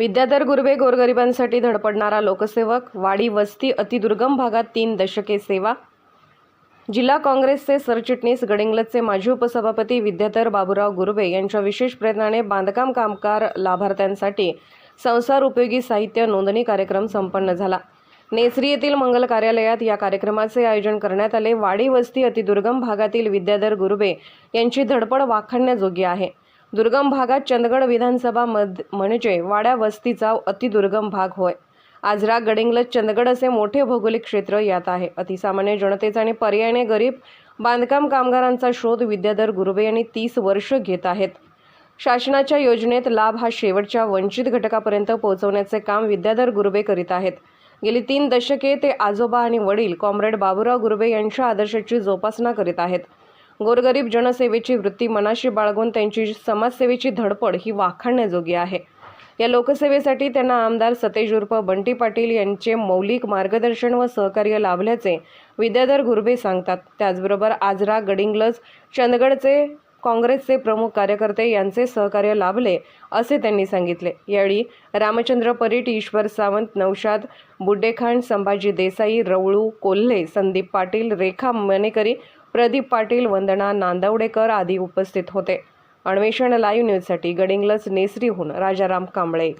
विद्याधर गुर्वे गोरगरिबांसाठी धडपडणारा लोकसेवक वाडी वस्ती अतिदुर्गम भागात तीन दशके सेवा. जिल्हा काँग्रेसचे सरचिटणीस गडिंग्लजचे माजी उपसभापती विद्याधर बाबूराव गुर्वे यांच्या विशेष प्रयत्नाने बांधकाम कामगार लाभार्थ्यांसाठी संसार उपयोगी साहित्य नोंदणी कार्यक्रम संपन्न झाला. नेसरी येथील मंगल कार्यालयात या कार्यक्रमाचे आयोजन करण्यात आले. वाडी वस्ती अतिदुर्गम भागातील विद्याधर गुर्वे यांची धडपड वाखाणण्याजोगी आहे. दुर्गम भागात चंदगड विधानसभा मध म्हणजे वाड्या वस्तीचा अतिदुर्गम भाग होय. आजरा गडिंगलज चंदगड असे मोठे भौगोलिक क्षेत्र यात आहे. अतिसामान्य जनतेचा आणि पर्यायाने गरीब बांधकाम कामगारांचा शोध विद्याधर गुरुबे यांनी तीस वर्ष घेत आहेत. शासनाच्या योजनेत लाभ हा शेवटच्या वंचित घटकापर्यंत पोहोचवण्याचे काम विद्याधर गुरुबे करीत आहेत. गेली तीन दशके ते आजोबा आणि वडील कॉम्रेड बाबूराव गुरवे यांच्या आदर्शाची जोपासना करीत आहेत. गोरगरीब जनसेवेची वृत्ती मनाशी बाळगून त्यांची समाजसेवेची धडपड ही वाखाणण्याजोगी आहे. या लोकसेवेसाठी त्यांना आमदार सतेज उर्फ बंटी पाटील यांचे मौलिक मार्गदर्शन व सहकार्य लाभल्याचे विद्याधर गुरबे सांगतात. त्याचबरोबर आजरा गडिंग्लज चंदगडचे काँग्रेसचे प्रमुख कार्यकर्ते यांचे सहकार्य लाभले असे त्यांनी सांगितले. यावेळी रामचंद्र परीट ईश्वर सावंत नौशाद बुड्डेखान संभाजी देसाई रवळू कोल्हे संदीप पाटील रेखा मनेकरी प्रदीप पाटील वंदना नांदवडेकर आदी उपस्थित होते. अन्वेषण लाईव्ह न्यूजसाठी गडिंग्लज नेसरीहून राजाराम कांबळे.